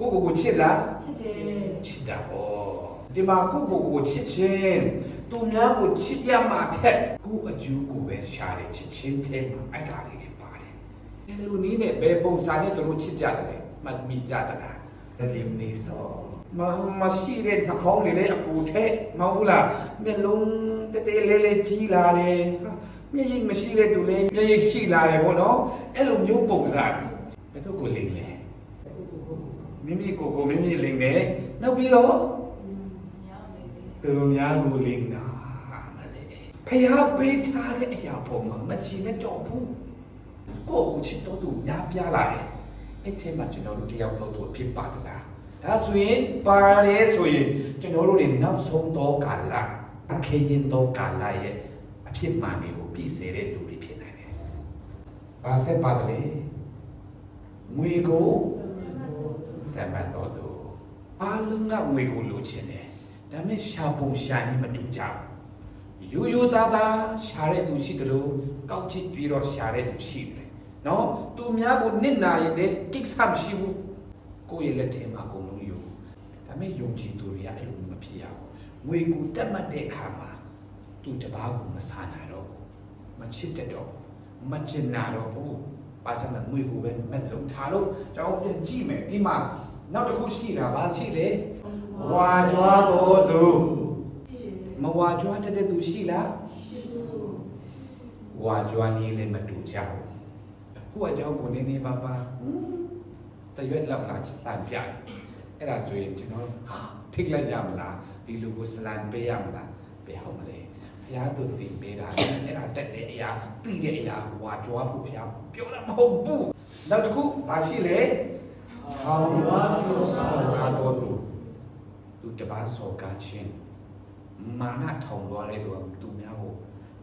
ကိုကိုကိုချစ်လားချစ်တယ်ချစ်တာဟောဒီမှာကိုကိုကိုချစ်ချင်းသူများကိုချစ်ရမှာထက်ကိုအကျိုးကိုပဲရှားတယ်ချစ်ချင်းထဲမှာအဲ့ဒါလေးတွေပါတယ်ဒီလိုနည်းနဲ့ဘယ်ပုံစံနဲ့သူတို့ချစ်ကြတယ်လဲမမိကြတလားဒီနေ့စောမမရှိတဲ့နှာခေါင်းလေးလေးအပူထက်မဟုတ်ဘူးလားမျက်လုံးတတဲလေးလေးကြီးလာတယ်ဟာမျက်ရည်မရှိတဲ့သူလေးမျက်ရည်ရှိလာတယ်ပေါ့နော်အဲ့လိုမျိုးပုံစံဘယ်တော့ကိုလိမ့်လဲ မိမိကိုယ်ကိုမိမိလိမ့်တယ်နောက်ပြီးတော့ညောင်းနေတယ်သူတို့များကိုလိမ့်တာမလေးဖျားပေးထားတဲ့အရာပေါ်မှာမချင်နဲ့တော့ဘူးကိုယ့်ကိုချစ်တော့သူများပြားလာတယ်အဲ့ထဲမှာကျွန်တော်တို့တယောက်တော့သူအဖြစ်ပါသလားဒါဆိုရင်ပါတယ်ဆိုရင်ကျွန်တော်တို့တွေနောက်ဆုံးသောကာလအခင်းရင်သောကာလရဲ့အဖြစ်မှန်တွေကိုပြည့်စည်တဲ့လူတွေဖြစ်နိုင်တယ်။ဘာဆက်ပါတယ်လဲငွေကို တမတ်တော်သူအားလုံးကငွေကိုလိုချင်တယ်။ဒါပေမဲ့ရှာပုံရှာနေမတူကြဘူး။ရိုးရိုးသားသားရှာတဲ့သူရှိတယ်လို့ကောက်ချစ်ပြီးတော့ရှာတဲ့သူရှိတယ်။နော်သူများကိုနစ်နာရင်လည်းကိစ္စမရှိဘူး။ကိုယ့်ရဲ့လက်ထဲမှာအကုန်လုံးယူ။ဒါပေမဲ့ယုံကြည်သူတွေကအဲ့လိုမဖြစ်ရဘူး။ငွေကိုတက်မှတ်တဲ့အခါမှာသူတပားကိုမဆာနိုင်တော့ဘူး။မချစ်တတ်တော့ဘူး။မကျင်နာတော့ဘူး။ ဘာကြောင့်လဲငွေကိုပဲမက်လုံးထားလို့ကျွန်တော်ပြန်ကြည့်မယ်ဒီမှာနောက်တစ်ခုရှိတာဘာရှိလဲဝါကြွားတော်သူမဝါကြွားတတ်တဲ့သူရှိလားဝါကြွားနည်းလည်းမတူကြဘူးခုအကြောင်းကိုနည်းနည်းပါးပါဟွန်းတရွက်လောက်လာစလန်ပြတယ်အဲ့ဒါဆိုရင်ကျွန်တော်ဟာထိတ်လိုက်ရမလားဒီလူကိုစလန်ပေးရမလားပေးဟုတ်မလဲဘု ရားသူတင်ပေးတာအဲ့ဒါတက်တဲ့အရာသိတဲ့အရာဝါကြွားဖို့ဘုရားပြောတာမဟုတ်ဘူးနောက်တစ်ခုဘာရှိလဲထောင်ဝါဆိုဆောကားတော်သူသူတပားဆောကားချင်းမာနထောင်သွားတဲ့သူကသူများကို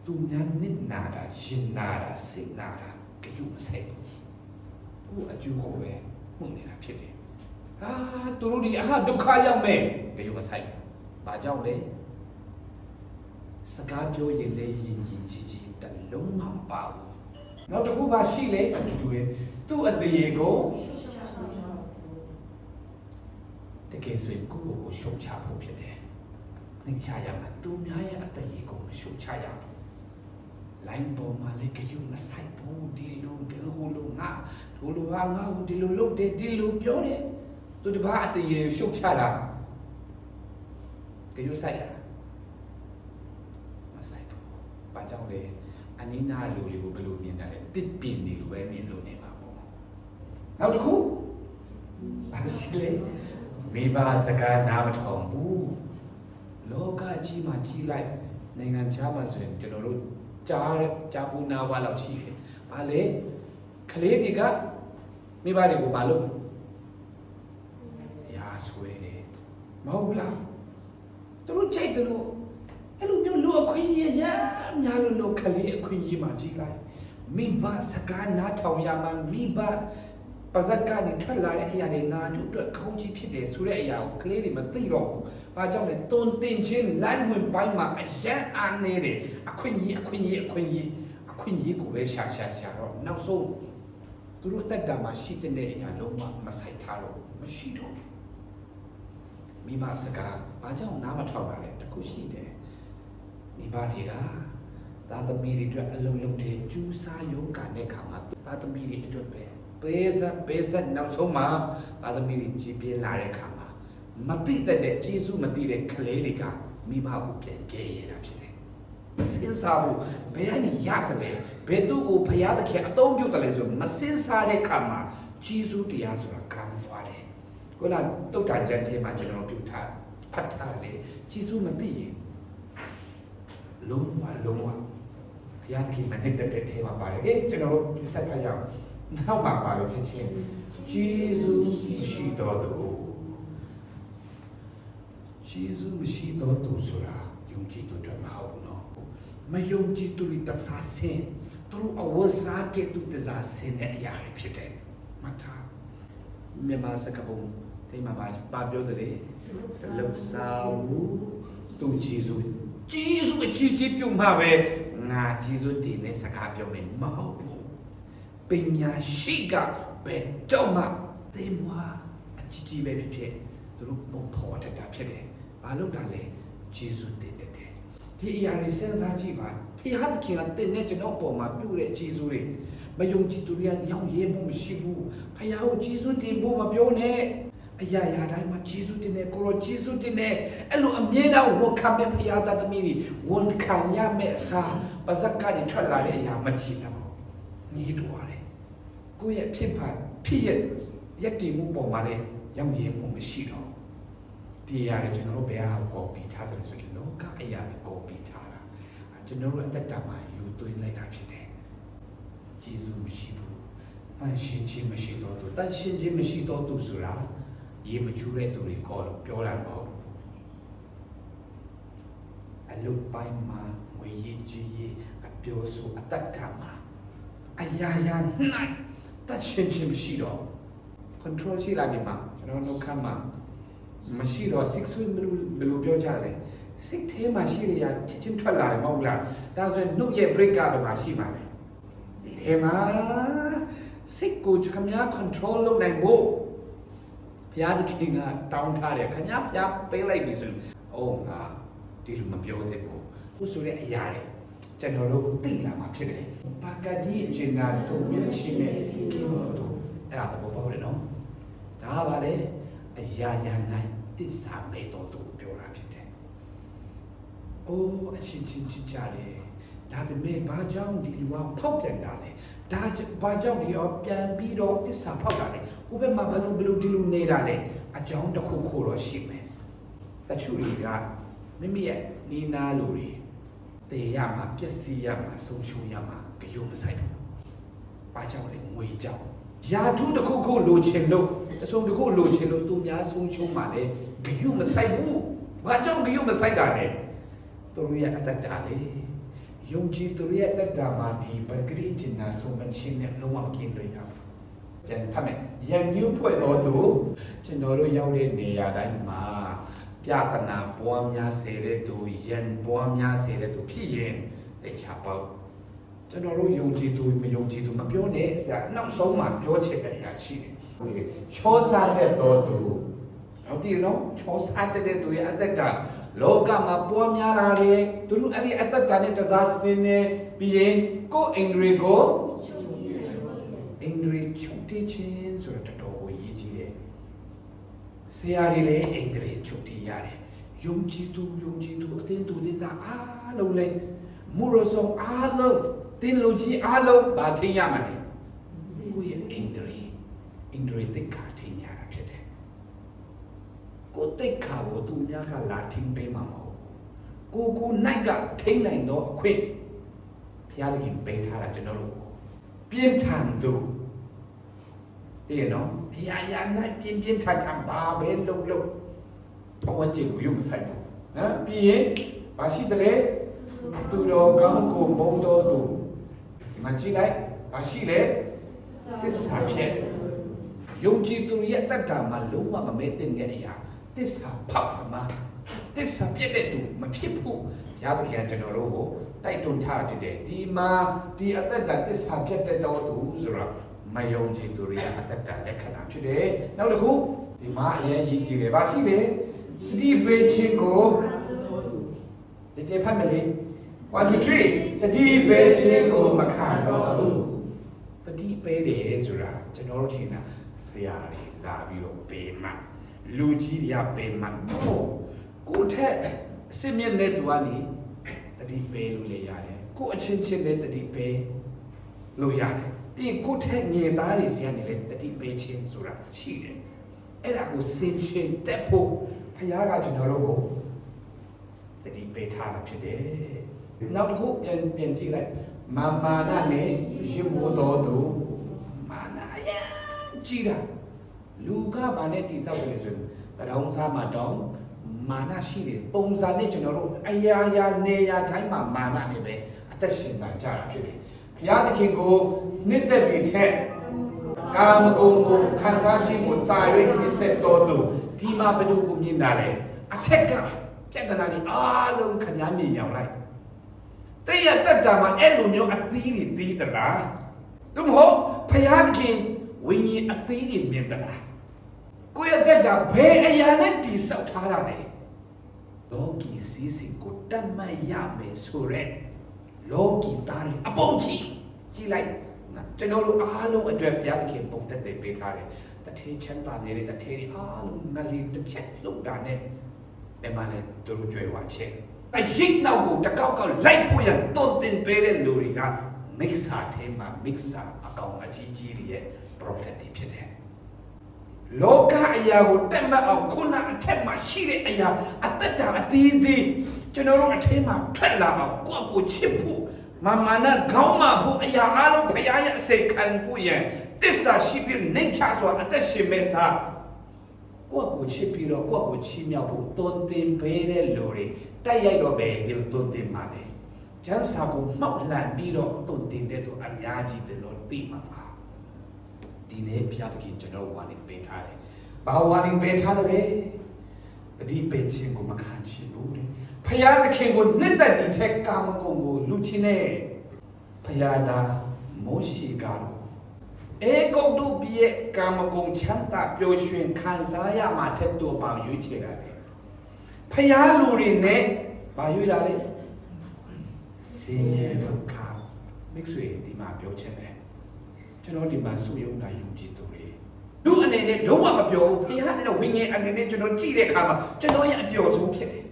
သူများနစ်နာတာရှင်နာတာစိတ်နာတာကြုံမဆိုင်ဘူးကိုအကျိုးကိုပဲမှုနေတာဖြစ်တယ်ဟာသူတို့ဒီအဟာဒုက္ခရောက်မယ်ကြုံမဆိုင်ဘူးဘာကြောင့်လဲ စကားပြောရင်လည်းယဉ်ယဉ်ကြည်ကြည်တလုံးမပါဘူးနောက်တစ်ခုပါရှိလေအတူတူရဲ့သူ့အတရေကိုတကယ်ဆိုရင်ကိုယ့်ကိုယ်ကိုရှုံချဖို့ဖြစ်တယ်။နှိမ့်ချရမှာသူများရဲ့အတ္တကြီးကိုမရှုံချရဘူး။ line ပေါ်မှာလည်းကြုံမဆိုင်ဘူးဒီလိုဒီလိုလိုငါဒီလိုဟာငါ့ကိုဒီလိုလုပ်တယ်ဒီလိုပြောတယ်။သူတပားအတ္တကြီးကိုရှုံချတာကြုံဆိုင်လားမဆိုင်ဘူး။ဘာကြောင့်လဲအ နိနာလူတွေကိုဘယ်လိုမြင်တာလဲတစ်ပင်နေလိုပဲမြင်လို့နေမှာပေါ့။နောက်တစ်ခုဘာရှိလဲမိဘစကားနားမထောင်ဘူးလောကကြီးမှာကြီးလိုက်နိုင်ငံခြားမှာဆိုရင်ကျွန်တော်တို့ကြားကြားပူနာဝါလောက်ရှိတယ်။ဘာလဲကလေးတွေကမိဘတွေကိုဘာလုပ်ရာဆွဲတယ်မဟုတ်ဘူးလားသူတို့ကြိုက်တယ်လို့ အဲ့လိုမျိုးလူအခွင့်အရေးရများလို့လို့ကလေးအခွင့်အရေးမှာကြီးလိုက်မိဘစကားနားထောင်ရမှာမိဘပါဇက်ကနေထွက်လာတဲ့အရာတွေနာတို့အတွက်ခေါင်းကြီးဖြစ်တယ်ဆိုတဲ့အရာကိုကလေးတွေမသိတော့ဘူး။ဘာကြောင့်လဲတွန်တင်ချင်းလမ်းဝင်ပိုင်းမှာအယံအားနေတယ်အခွင့်အရေးအခွင့်အရေးအခွင့်အရေးအခွင့်အရေးကိုပဲရှာရှာရှာတော့နောက်ဆုံးသူတို့တက်တာမှာရှိတဲ့အရာလုံးဝမဆိုင်ထားတော့မရှိတော့ဘူး။မိဘစကားဘာကြောင့်နားမထောင်တာလဲတခုရှိတယ်။ မိဘတွေကသာသမီတွေအတွက်အလုံးလုံးတွေကျူးစားရုံးကန်တဲ့ခါမှာသာသမီတွေအတွက်ပဲပေးစပေးစနောက်ဆုံးမှာသာသမီတွေကြည်ပြင်းလာတဲ့ခါမှာမတိတတ်တဲ့ကျေးဇူးမတိတဲ့ကလေးတွေကမိဘကိုပြန်ကြဲရတာဖြစ်တယ်။စဉ်းစားဖို့ဘယ်ကနေရတယ်လဲဘယ်သူ့ကိုဖရာသခင်အသုံးပြုတယ်လဲဆိုမစဉ်းစားတဲ့ခါမှာကျေးဇူးတရားဆိုတာကံသွားတယ်။ခုနတုတ်တန်ကျမ်းထဲမှာကျွန်တော်ပြုထားဖတ်ထားတယ်ကျေးဇူးမသိရင် လုံးဝလုံးဝဘုရားသခင်မနဲ့တက်တဲ့ထဲမှာပါတယ်။ဟဲ့ကျွန်တော်တို့ဆက်ဖတ်ရအောင်။နောက်မှာပါတယ်ချင်းချင်းကျေးဇူးရှိတော်သူကျေးဇူးမရှိတော်သူဆိုတာယုံကြည်သူတွေမဟုတ်ဘူးနော်။မယုံကြည်သူတွေတစားဆင်းသူတို့အဝတ်စားကဲ့သို့တစားဆင်းတဲ့အရာတွေဖြစ်တယ်။မှတ်ထား။မြန်မာစကားပုံဒီမှာပါပါပြောတယ်လေ။လောက်စားဘူးသူကျေးဇူး ကျေးဇူးအချီးကြီးပြုမှာပဲငါကျေးဇူးတင်တဲ့စကားပြောမယ်မဟုတ်ဘူးပညာရှိကဘယ်တော့မှသင်မအကြီးကြီးပဲဖြစ်ဖြစ်သူတို့ပုံဖော်တတ်တာဖြစ်တယ်ဘာလို့ဒါလဲဂျေဇုတင်တတ်တယ်ဒီအရာတွေစဉ်းစားကြည့်ပါဖခင်သခင်ကတင်တဲ့ကျွန်တော်ပေါ်မှာပြုတဲ့ဂျေဇုတွေမယုံကြည်သူတွေကညောင်ရဲမှုမရှိဘူးဖခင်ကိုဂျေဇုတင်ဖို့မပြောနဲ့ အရာရာတိုင်းမှာဂျေဇုတင်တယ်ကိုရောဂျေဇုတင်တယ်အဲ့လိုအမြဲတမ်းဝန်ခံမဲ့ဖခင်သားသမီးတွေဝန်ခံရမယ့်အစားပါဇက်ကနေထွက်လာတဲ့အရာမကြည့်တော့ညီးတူရတယ်ကိုယ့်ရဲ့ဖြစ်ပါဖြစ်ရဲ့ရက်တည်မှုပေါ်မှာလည်းရောက်ရည်မှုမရှိတော့ဒီအရာတွေကျွန်တော်တို့ဘယ်ဟာကော်ပီထားတယ်ဆိုရင်လောကအရာတွေကော်ပီထားတာအဲကျွန်တော်တို့အသက်တာမှာယူသွင်းလိုက်တာဖြစ်တယ်ဂျေဇုမရှိဘူးတန်ရှင်းခြင်းမရှိတော့သူတန်ရှင်းခြင်းမရှိတော့သူဆိုတာ ရေမချူတဲ့သူတွေကောပြောတာမဟုတ်ဘူးအလုတ်ပိုင်းမှာငွေရည်ကြီးရည်အပြောဆိုအတ္တတာမှာအရာရာ၌တတ်ရှင်ချင်းမရှိတော့ control ရှိလာပြီမှာကျွန်တော်နှုတ်ခမ်းမှာမရှိတော့ six ဆွေးဘယ်လိုဘယ်လိုပြောကြလဲစိတ်ထဲမှာရှိရချစ်ချင်းထွက်လာတယ်မဟုတ်လားဒါဆိုရင်နှုတ်ရဲ့ break ကတော့မရှိပါနဲ့ဒီထဲမှာစိတ်ကိုခမ ्या control လုပ်နိုင်ဖို့ ဘုရားသခင်ကတောင်းထားတယ်ခမ ्या ဘုရားပေးလိုက်ပြီဆိုရင်အိုးငါဒီလိုမပြောသင့်ဘူးခုဆိုတဲ့အရာတွေကျွန်တော်တို့သိလာမှာဖြစ်တယ်။ပါကတိအကျဉ်းသာဆုံးမြင့်ခြင်းနဲ့ကိမောတို့အဲ့ဒါသဘောပေါက်တယ်နော်။ဒါကပါလေအရာရာ၌တစ္ဆာမဲ့တော်သူပြောတာဖြစ်တယ်။အိုးအချင်းချင်းချစ်ကြတယ်။ဒါပေမဲ့ဘာကြောင့်ဒီလူကဖောက်ပြန်တာလဲ။ဒါဘာကြောင့်ဒီရောပြန်ပြီးတော့တစ္ဆာဖောက်တာလဲ။ ဥပမာဘယ်လိုဘယ်လိုဒီလိုနေတာလဲ။အကြောင်းတစ်ခုခုတော့ရှိမယ်။တချို့တွေကမိမိရဲ့နေနာလူတွေတေရမှာပျက်စီးရမှာဆုံးရှုံးရမှာကြုံမဆိုင်ဘူး။ဘာကြောင့်လဲငွေကြောင့်။ယာထုတစ်ခုခုလိုချင်လို့အစုံတစ်ခုလိုချင်လို့သူများဆုံးရှုံးမှာလဲကြုံမဆိုင်ဘူး။ဘာကြောင့်ကြုံမဆိုင်တာလဲ။သူတို့ရဲ့အတ္တတာလေ။ယုံကြည်သူတို့ရဲ့အတ္တတာမှာဒီပဂရိကျင်နာဆုံးမချင်းနဲ့လုံးဝမကင်းလို့ရဘူး။ ပြန်ထမယ်။ယံညူးဖွဲ့တော်သူကျွန်တော်တို့ရောက်တဲ့နေရာတိုင်းမှာပြဿနာပွားများစေတဲ့သူယံပွားများစေတဲ့သူဖြစ်ရင်တေချာပေါ့ကျွန်တော်တို့ယုံကြည်သူမယုံကြည်သူမပြောနဲ့ဆရာနောက်ဆုံးမှပြောချင်တဲ့အရာရှိတယ်ဒီချောစားတဲ့တော်သူဟုတ်တယ်နော်ချောစားတဲ့သူရဲ့အသက်တာလောကမှာပွားများလာတယ်သူတို့အဲ့ဒီအသက်တာနဲ့တစားစင်းနေပြီးရင်ကိုယ်အင်္ဂရိကို အင်္ဂရိချုပ်တည်ခြင်းဆိုတော့တော်တော်ကိုရည်ကြီးတယ်ဆရာတွေလည်းအိန္ဒြေချုပ်တီးရတယ်ယုံကြည်သူယုံကြည်သူအသင်းသူတင်တာအားလုံးလဲမူရဆောင်အားလုံးတင်လူကြီးအားလုံးဗာထင်ရမှာလေကိုယ့်ရဲ့အိန္ဒြေအိန္ဒြေတိတ်ခါထင်ရတာဖြစ်တယ်ကိုယ်တိတ်ခါကိုသူများကလာထင်ပေးမှာမဟုတ်ကိုယ်ကိုနိုင်ကထိနိုင်တော့အခွင့်ဘုရားသခင်ပေးထားတာကျွန်တော်တို့ပြင်းထန်သူ တည်နော်အရာရာနဲ့ပြင်းပြင်းထန်ထန်ပါပဲလှုပ်လှုပ်ဘဝကျင်ကိုရုပ်မဆိုင်ဘူးနော်ပြီးရင်ဘာရှိတယ်လဲသူတော်ကောင်းကိုမုန်းတော်သူဒီမှာကြည့်လိုက်ဘာရှိလဲသစ္စာဖြစ်ယုံကြည်သူရဲ့တတ်တာမှာလုံးဝမမဲတင်တဲ့အရာသစ္စာဖောက်မှာသစ္စာပြည့်တဲ့သူမဖြစ်ဘူးဘုရားသခင်ကကျွန်တော်တို့ကိုတိုက်တွန်းထားဖြစ်တယ်ဒီမှာဒီအသက်တာသစ္စာပြည့်တဲ့တော်သူဆိုတော့ မယုံကြည်သူတွေရဲ့အတ္တတလက္ခဏာဖြစ်တယ်။နောက်တစ်ခုဒီမှာအရင်ရည်ကြည်တယ်။ဘာရှိလဲ။ဒီပေချင်းကိုဒီကျေဖတ်မလေး1 2 3တတိပေချင်းကိုမခံတော့ဘူး။တတိပေတယ်ဆိုတာကျွန်တော်တို့ထင်တာဆရာကြီးလာပြီးတော့ပေမှလူကြီးတွေကပေမှဟုတ်ကိုယ့်ထက်အစစ်မြင့်တဲ့သူကနေတတိပေလို့လေရတယ်။ကိုယ့်အချင်းချင်းနဲ့တတိပေလို့ရတယ် ပြီးရင်ကိုယ့်ထက်ငယ်သားတွေစီကနေလည်းတတိပေးခြင်းဆိုတာရှိတယ်အဲ့ဒါကိုစင်ချင်းတက်ဖို့ဘုရားကကျွန်တော်တို့ကိုတတိပေးထားတာဖြစ်တယ်နောက်တစ်ခုပြန်ပြန်ကြည့်လိုက်မာမာနနဲ့ရေမိုးတော်သူမာနအယံကြည်တာလူကဘာနဲ့တိဆောက်တယ်ဆိုရင်တရောင်းစားမှာတော့မာနရှိတယ်ပုံစံနဲ့ကျွန်တော်တို့အရာရာနေရာတိုင်းမှာမာနနဲ့ပဲအသက်ရှင်တာကြတာဖြစ်တယ်ဘုရားသခင်ကို နှစ်သက်ပြီးထက်ကာမဂုဏ်ကိုခံစားခြင်းကိုတာ၍နှစ်သက်တော်သူဒီမှာဘယ်သူကိုမြင်တာလဲအထက်ကပြဿနာတွေအားလုံးခင်ဗျားမြင်ရောက်လိုက်တည့်ရတက်တာမှာအဲ့လိုမျိုးအသီးတွေသီးသလားသို့မဟုတ်ဘုရားသခင်ဝိညာဉ်အသီးတွေမြင်သလားကိုယ့်ရဲ့တက်တာဘယ်အရာနဲ့တိဆောက်ထားတာလဲလောကီစည်းစိမ်ကိုတတ်မှတ်ရမယ်ဆိုရက်လောကီသားတွေအပုံကြီးကြည်လိုက်နော် ကျွန်တော်တို့အားလုံးအတွက်ဘုရားသခင်ပုံသက်တွေပေးထားတယ်တထေးချမ်းသာနေတဲ့တထေးတွေအားလုံးငလီတစ်ချက်လောက်တာနဲ့ဘယ်မှာလဲသူတို့ကြွယ်ဝချက်အရင်နောက်ကိုတစ်ကောက်ကောက်လိုက်ဖို့ရတုံတင်ပေးတဲ့လူတွေကမိစ္ဆာထဲမှာမိစ္ဆာအကောင်အကြီးကြီးတွေရဲ့ prophet တွေဖြစ်တယ်လောကအရာကိုတက်မှတ်အောင်ခုနအထက်မှာရှိတဲ့အရာအသက်တာအသီးသီးကျွန်တော်တို့အထက်မှာထွက်လာအောင်ကိုယ့်ကိုချစ်ဖို့ မာမာနခေါင်းမဖို့အရာအလုံးဖရားရဲ့အစိတ်ခံဖို့ရန်တစ္ဆာရှိပြီးနှိမ်ချစွာအသက်ရှင်မဲ့စားကိုယ့်ကိုချစ်ပြီးတော့ကိုယ့်ကိုချီးမြှောက်ဖို့တွန်းတင်ပေးတဲ့လူတွေတိုက်ရိုက်တော့ပဲဒီလိုတွန်းတင်ပါလေကျန်းစာကိုမှောက်လှန်ပြီးတော့တွန်းတင်တဲ့သူအများကြီးတယ်လို့သိမှာပါဒီနေ့ဘုရားသခင်ကျွန်တော်ဝါနေပေးထားတယ်။ဘာဝါနေပေးထားတယ်လဲ။ တတိပေးခြင်းကိုမခံချင်ဘူးတဲ့။ဘုရားသခင်ကိုနှစ်သက်ဒီထက်ကာမဂုဏ်ကိုလူချင်းနဲ့ဘုရားသားမောရှိကတော့အေဂုတ်တုပြည့်ကာမဂုဏ်ချမ်းသာပျော်ရွှင်ခံစားရမှာတဲ့တော်ပေါင်ရွေးချယ်တာလေ။ဘုရားလူတွေနဲ့ဘာရွေးတာလဲ။ဆင်းရဲဒုက္ခမိတ်ဆွေဒီမှာပြောချင်တယ်ကျွန်တော်ဒီမှာစုယုံတာယုံကြည်သူတွေ လူအနေနဲ့လုံးဝမပြောဘူးဖခင်နဲ့တော့ဝိညာဉ်အနေနဲ့ကျွန်တော်ကြည့်တဲ့အခါမှာကျွန်တော်ရဲ့အပျော်ဆုံးဖြစ်တယ်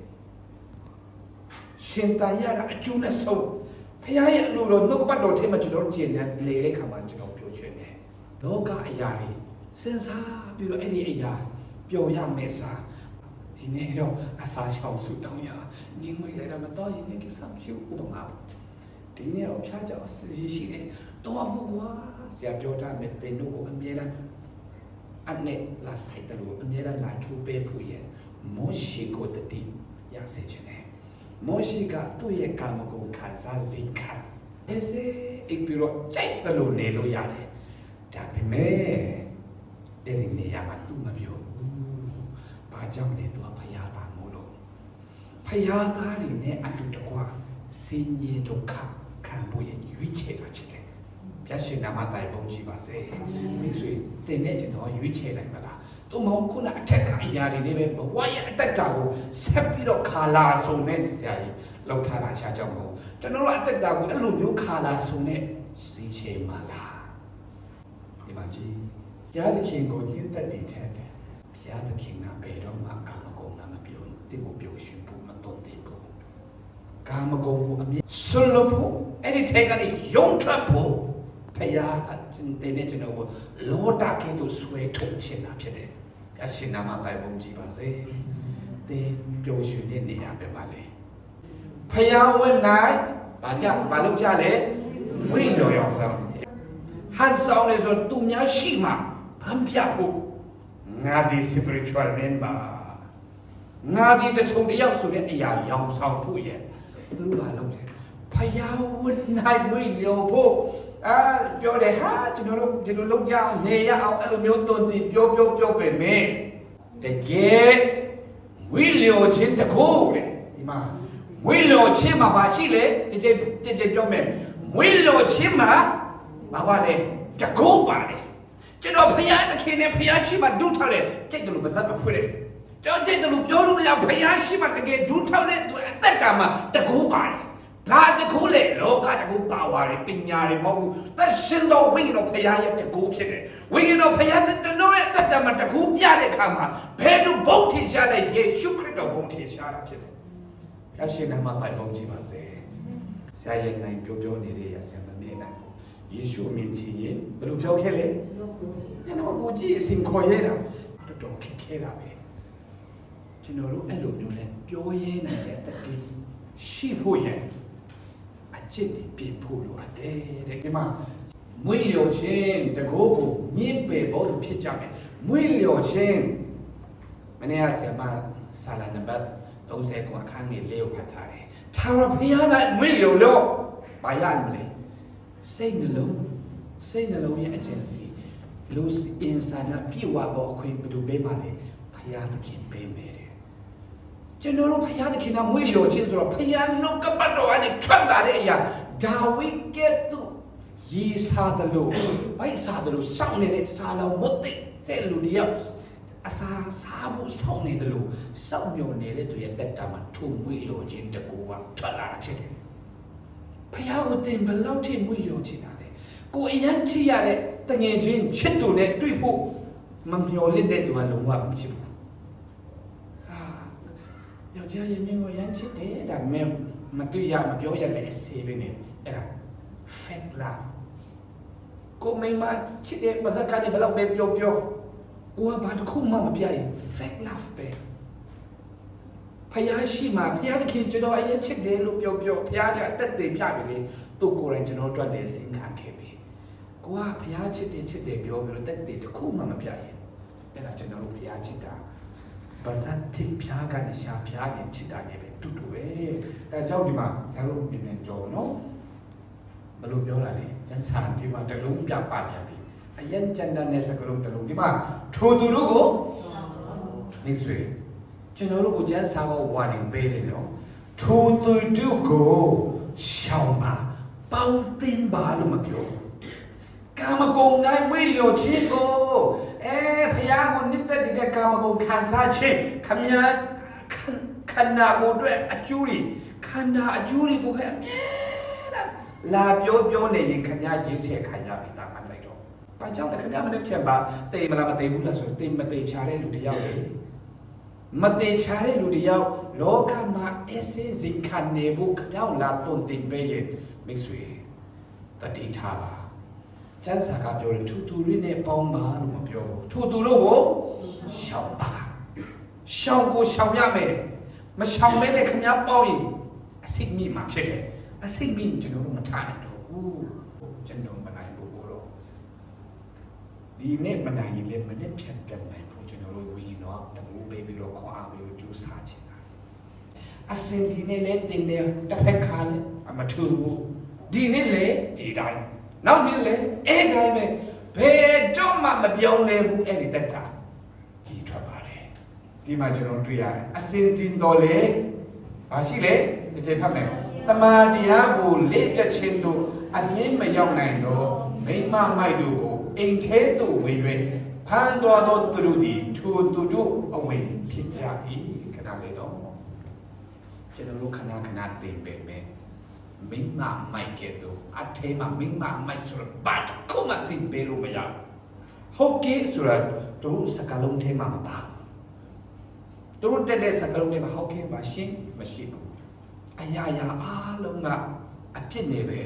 ရှင်တန်ရတာအကျိုးနဲ့ဆုံးဖခင်ရဲ့အလိုတော်နှုတ်ကပတ်တော်ထဲမှာကျွန်တော်ကျင့်တဲ့လေတဲ့အခါမှာကျွန်တော်ပြောချင်တယ်လောကအရာတွေစဉ်းစားပြီးတော့အဲ့ဒီအရာပျော်ရမယ်စားဒီနေ့တော့အစာချောင်းစုတောင်းရငင်းမွေလိုက်တာမတော်ရင်လည်းကိစ္စမရှိဘူးဥပမာပေါ့ဒီနေ့တော့ဖျားကြောင်စီစီရှိတယ်တော့ဘူးကွာဆရာပြောတာမဲ့တင်တို့ကိုအမြဲတမ်း အနဲ့လာဆိုင်တယ်လို့အမြဲတမ်းလာထူပေးဖို့ရဲ့မောရှိကိုတတိရစေချင်တယ်မောရှိကသူ့ရဲ့ကာမဂုဏ်ခံစားစိတ်ခံအဲစေအိပ်ပြီးတော့ကြိုက်တယ်လို့နေလို့ရတယ်ဒါပေမဲ့အဲ့ဒီနေရာမှာသူမပြောဘူးဘာကြောင့်လဲသူကဖျားတာမို့လို့ဖယားသားတွေနဲ့အတူတကွဆင်းရဲဒုက္ခခံဖို့ရရွေးချယ်တာဖြစ်တယ်။ ဘုရားရှင်နာမတိုင်ပုံကြည့်ပါစေ။မိတ်ဆွေတင်တဲ့ကျွန်တော်ရွေးချယ်နိုင်မလား။သူမဟုတ်ခုနအထက်ကအရာတွေနဲ့ပဲဘဝရဲ့အတက်တာကိုဆက်ပြီးတော့ခါလာဆုံနဲ့ဆရာကြီးလောက်ထားတာရှားကြောင့်မဟုတ်ဘူးကျွန်တော်တို့အတက်တာကိုအဲ့လိုမျိုးခါလာဆုံနဲ့စီးချယ်မလား။ဒီမှာကြည့်ဘုရားသခင်ကိုညှင်းသက်တည်တဲ့ဘုရားသခင်ကဘယ်တော့မှကာမဂုဏ်နာမပြောတင်ကိုပြောရှင်ဖို့မတော်တယ်ဘူးကာမဂုဏ်ကိုအမြဲဆွလို့ဖို့အဲ့ဒီထဲကနေယုံထွက်ဖို့ ဖယားကတင်နေကျွန်တော်ကိုလောတာကင်းသူဆွဲထုတ်ချင်တာဖြစ်တယ်။ရရှင်နာမတိုင်ပုံကြည့်ပါစေ။သင်ပျော်ရွှင်တဲ့နေရာပဲပါလေ။ဖယားဝင်နိုင်ဘာကြဘာလို့ကြလဲဝိညာဉ်ရောက်ဆောင်ဟန်ဆောင်နေဆိုသူများရှိမှဟန်ပြဖို့ငါဒီ spiritual member ငါဒီတဆုံတယောက်ဆိုတဲ့အရာရောင်ဆောင်ဖို့ရဲ့သူတို့ဘာလုပ်လဲဖယားဝန်နိုင်လွေလျော်ဖို့ အာပြောတယ်ဟာကျွန်တော်တို့ဒီလိုလုပ်ကြအောင်နေရအောင်အဲ့လိုမျိုးတုံတင်ပြောပြောပြောပဲမယ်တကယ်ဝိလျော်ခြင်းတကိုးတဲ့ဒီမှာဝိလျော်ခြင်းမှာပါရှိလေဒီကျဒီကျပြောမယ်ဝိလျော်ခြင်းမှာဘာပါလဲတကိုးပါတယ်ကျွန်တော်ဖယားသခင်နဲ့ဖယားရှိမှဒုထားတယ်ကြိတ်တယ်လို့ပါစပ်မဖွင့်တယ်ကျွန်တော်ကြိတ်တယ်လို့ပြောလို့မရဖယားရှိမှတကယ်ဒူးထောက်တဲ့သူအသက်တာမှာတကူပါတယ်။ ဘာတကူလဲလောကတကူပါဝါတွေပညာတွေမဟုတ်ဘူး။သက်ရှင်တော်ဝိညာဉ်တော်ဖယားရဲ့တကူဖြစ်တယ်။ဝိညာဉ်တော်ဖယားတဲ့တော်ရဲ့အသက်တာမှာတကူပြတဲ့အခါမှာဘယ်သူဘုတ်ထင်ရှားလဲယေရှုခရစ်တော်ဘုတ်ထင်ရှားတာဖြစ်တယ်။ရရှိနာမတိုင်ဘုံကြည့်ပါစေ။ဆရာရဲ့နိုင်ပြောပြောနေတဲ့ရဆရာမနေနိုင်ဘူး။ယေရှုအမြင်ချင်းရင်ဘယ်လိုပြောခဲ့လဲ။ကျွန်တော်ကိုကြည့်အစဉ်ခေါ်ရတာတော်တော်ခက်ခဲတာပဲ။ကျွန်တော်တို့အဲ့လိုမျိုးနဲ့ပြောရဲနိုင်တဲ့တတိရှိဖို့ရန် အကျင့်တွေပြင်ဖို့လိုအပ်တယ်တဲ့ဒီမှာမွေးလျော်ခြင်းတကောကိုညှင်းပယ်ဖို့ဖြစ်ကြမယ်မွေးလျော်ခြင်းမနေ့ကဆရာမဆာလာနံပါတ်30ကိုအခန်းကြီးလေးကိုဖတ်ထားတယ်သာရဖျားကမွေးလျော်လို့ဘာရမလဲစိတ်နှလုံးစိတ်နှလုံးရဲ့အကျင့်စီလူအင်ဆာနာပြေဝဘောအခွင့်ဘယ်လိုပေးပါလဲဖျားသခင်ပေးမယ်တဲ့ ကျွန်တော်တို့ဖခင်တခင်ကမွေးလျော်ခြင်းဆိုတော့ဖခင်နှုတ်ကပတ်တော်ကနေထွက်လာတဲ့အရာဒါဝိကဲ့သို့ရေးစားသလိုဘိုက်စားသလိုစောင့်နေတဲ့စာလောင်မတ်တဲ့တဲ့လူတယောက်အစာစားဖို့စောင့်နေတယ်လို့စောင့်မျှော်နေတဲ့သူရဲ့တက်တာမှာထုံမွေ့လို့ခြင်းတကူကထွက်လာတာဖြစ်တယ်ဖះကိုတင်ဘယ်လောက်ထိမွေ့လို့ချင်တာလဲကိုအရန်ချစ်ရတဲ့တငယ်ချင်းချစ်သူနဲ့တွေ့ဖို့မမျှော်လင့်တဲ့သူကလုံးဝမချစ်ဘူးဟာ ယောက်ျားရဲ့မင်းကိုရမ်းချစ်တယ်ဒါပေမဲ့မတွေ့ရမပြောရလည်းအစေပဲနေအဲ့ဒါ fake love ကိုမိန်းမချစ်တဲ့ပါဇက်ကနေဘယ်တော့ပဲပြောပြောကိုကဘာတစ်ခုမှမပြရင် fake love ပဲဖယားရှိမှဖယားတခင်ကျွန်တော်အရင်ချစ်တယ်လို့ပြောပြောဖယားကအသက်သေးပြပြီလေသူ့ကိုယ်တိုင်ကျွန်တော်တို့အတွက်လည်းစဉ်းခံခဲ့ပြီကိုကဖယားချစ်တယ်ချစ်တယ်ပြောပြီးတော့တက်သေးတစ်ခုမှမပြရင်အဲ့ဒါကျွန်တော်တို့ဖယားချစ်တာ ပါဇတ်တိဖျားကနေရှာဖျားနေချစ်တာနေပဲတူတူပဲဒါကြောင့်ဒီမှာဇာရုပ်ပြင်ပြင်ကြောနော်ဘယ်လိုပြောတာလဲကျန်စာဒီမှာတလုံးပြပါပြန်ပြီအရင်ကျန်တဲ့စကလုံးတလုံးဒီမှာထိုသူတို့ကိုနေဆွေကျွန်တော်တို့ကိုကျန်စာကိုဝါနေပေးတယ်နော်ထိုသူတို့ကိုရှောင်းပါပေါင်းတင်ပါလို့မပြောဘူးကာမဂုဏ်တိုင်းဝိလျောခြင်းကို အဲဖယားကိုနိတ္တတိတဲ့ကာမဂုဏ်ခံစားခြင်းခမညာခန္ဓာကိုယ်အတွက်အကျိုးတွေခန္ဓာအကျိုးတွေကိုပဲအမြဲတမ်းလာပြောပြောနေရင်ခမညာချင်းထည့်ခံရပြီတာမှတ်လိုက်တော့။ဘာကြောင့်လဲခမညာမနေ့ဖြတ်ပါတိမ်မလားမတိမ်ဘူးလားဆိုတိမ်မတိမ်ချတဲ့လူတယောက်လေမတိမ်ချတဲ့လူတယောက်လောကမှာအစေစိတ်ခံနေဖို့ခမညာလာတွန်တင်ပေးရင်မိတ်ဆွေတတိထားပါ ကျမ်းစာကပြောတယ်သူသူတွေနဲ့ပေါင်းပါလို့မပြောဘူးသူသူတို့ကိုရှောင်ပါရှောင်ကိုရှောင်ရမယ်မရှောင်မဲနဲ့ခင်ဗျားပေါင်းရင်အစိတ်မိမှာဖြစ်တယ်အစိတ်မိကျွန်တော်တို့မထားနိုင်တော့ဘူးကျွန်တော်မနိုင်ဘူးကိုတော့ဒီနေ့မနိုင်ရင်လည်းမနေ့ဖြတ်ပြတ်နိုင်ဘူးကျွန်တော်တို့ဝီတော့တမူပေးပြီးတော့ခွန်အားပေးလို့ကြိုးစားချင်တာအစင်ဒီနေ့လည်းတင်တယ်တစ်ဖက်ခါလည်းအမထူဘူးဒီနေ့လည်းဒီတိုင်း နောက်နေ့လေအဲ့တိုင်းပဲဘယ်တော့မှမပြောင်းလဲဘူးအဲ့ဒီတက်တာကြီးထွက်ပါတယ်ဒီမှာကျွန်တော်တွေ့ရတယ်အစင်တင်တော်လေဘာရှိလဲကြည်ကြည်ဖတ်မယ်တမာတရားကိုလေ့ကျက်ခြင်းတို့အမြင်မရောက်နိုင်တော့မိမမိုက်တို့ကိုအိမ်ထဲသို့ဝင်၍ဖမ်းတော်သောသူတို့သည်ထိုသူတို့အဝင်ဖြစ်ကြ၏ခဏလေးတော့ကျွန်တော်တို့ခဏခဏတင်ပေမဲ့ မိမမိုက်ကဲ့သို့အထဲမှာမိမမိုက်ဆိုတော့ဘာတစ်ခုမှသိပေးလို့မရဘူးဟုတ်ကဲ့ဆိုတော့တို့စကလုံးထဲမှာမပါဘူးတို့တက်တဲ့စကလုံးထဲမှာဟုတ်ကဲ့ပါရှင်းမရှိဘူးအရာရာအားလုံးကအပြစ်နေပဲ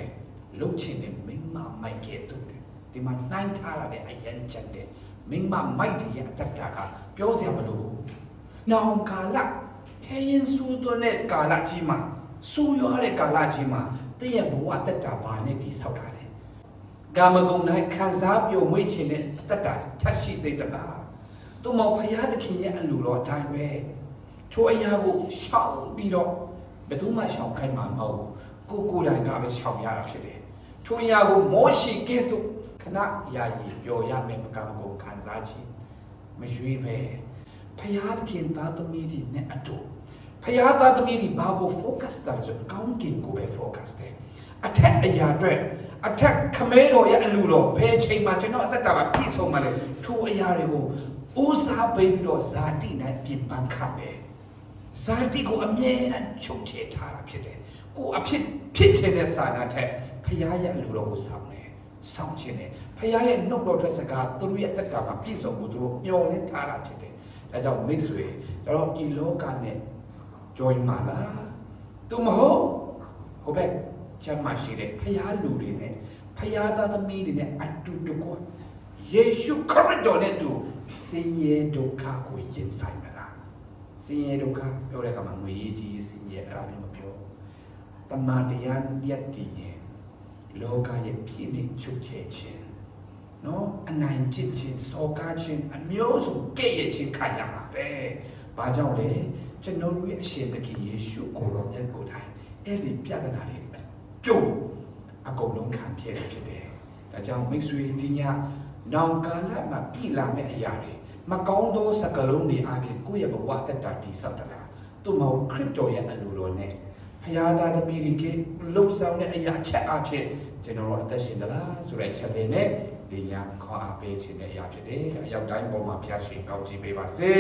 လုတ်ချင်တဲ့မိမမိုက်ကဲ့သို့တယ်ဒီမှာနှိုင်းထားရတဲ့အရန်ချက်တဲ့မိမမိုက်တည်းရဲ့အတ္တကပြောစရာမလိုဘူးနောင်ကာလထဲရင်ဆူတဲ့ကာလကြီးမှာ ဆူရွားတဲ့ကာလကြီးမှာတည့်ရဲ့ဘဝတက်တာဘာနဲ့တိဆောက်တာလဲကာမဂုဏ်၌ခံစားပြုံမွေ့ခြင်းနဲ့တက်တာထပ်ရှိသေးတလားသူမောဖရာသခင်ရဲ့အလိုတော်အတိုင်းပဲထိုအရာကိုရှောင်ပြီးတော့ဘယ်သူမှရှောင်ခိုင်းမှာမဟုတ်ဘူးကိုကိုယ်တိုင်ကပဲရှောင်ရတာဖြစ်တယ်ထိုအရာကိုမောရှိကဲ့သို့ခဏယာယီပျော်ရမယ်ကာမဂုဏ်ခံစားခြင်းမရွေးပဲဖရာသခင်သားသမီးတွေနဲ့အတူ ဖယားသားသမီးတွေဘာကို focus တာလဲဆိုတော့ကောင်းကင်ကိုပဲ focus တယ်အထက်အရာအတွက်အထက်ခမဲတော်ရဲ့အလူတော်ဘယ်ချိန်မှာကျွန်တော်အသက်တာမှာပြည့်စုံမှာလဲထိုအရာတွေကိုဦးစားပေးပြီးတော့ဇာတိနဲ့ပြင်ပန်းခတ်တယ်ဇာတိကိုအမြဲတမ်းချုပ်ချယ်ထားတာဖြစ်တယ်ကိုအဖြစ်ဖြစ်ချင်တဲ့စာနာထက်ဖယားရဲ့အလူတော်ကိုစောင့်တယ်စောင့်ခြင်းတယ်ဖယားရဲ့နှုတ်တော်ထွက်စကားသူတို့ရဲ့အသက်တာမှာပြည့်စုံမှုသူတို့မျှော်လင့်ထားတာဖြစ်တယ်ဒါကြောင့်မိတ်ဆွေကျွန်တော်ဤလောကနဲ့ join မှာလားသူမဟုတ်ဟိုဘက်ချမ်းမရှိတဲ့ဖျားလူတွေနဲ့ဖျားသားသမီးတွေနဲ့အတူတကွယေရှုခရစ်တော်နဲ့တူဆင်းရဲဒုက္ခကိုရင်ဆိုင်မလားဆင်းရဲဒုက္ခပြောတဲ့အခါမှာငွေရေးကြီးဆင်းရဲအဲ့ဒါမျိုးမပြောတမန်တရားရက်တည်ရင်လောကရဲ့ပြည့်နေချုပ်ချယ်ခြင်းနော်အနိုင်ကျင့်ခြင်းစော်ကားခြင်းအမျိုးစုံကဲ့ရဲ့ခြင်းခံရမှာပဲဘာကြောင့်လဲ ကျွန်တော်တို့ရဲ့အရှင်သခင်ယေရှုကိုယ်တော်မြတ်ကိုယ်တိုင်အဲ့ဒီပြဿနာတွေအကျုံအကုန်လုံးခံပြရဖြစ်တယ်။ဒါကြောင့်မိတ်ဆွေဒီညနောင်ကာလမှာပြည်လာမယ့်အရာတွေမကောင်းသောစကားလုံးတွေအပြင်ကိုယ့်ရဲ့ဘဝတက်တာတိဆောက်တလား။သူ့မဟုတ်ခရစ်တော်ရဲ့အလိုတော်နဲ့ဖရာသားသမီးတွေကလှုပ်ဆောင်တဲ့အရာအချက်အဖြစ်ကျွန်တော်တို့အသက်ရှင်သလားဆိုတဲ့အချက်လေးနဲ့ဒီညာခွန်အားပေးခြင်းနဲ့အရာဖြစ်တယ်အရောက်တိုင်းပေါ်မှာဖျားရှင်ကောင်းချီးပေးပါစေ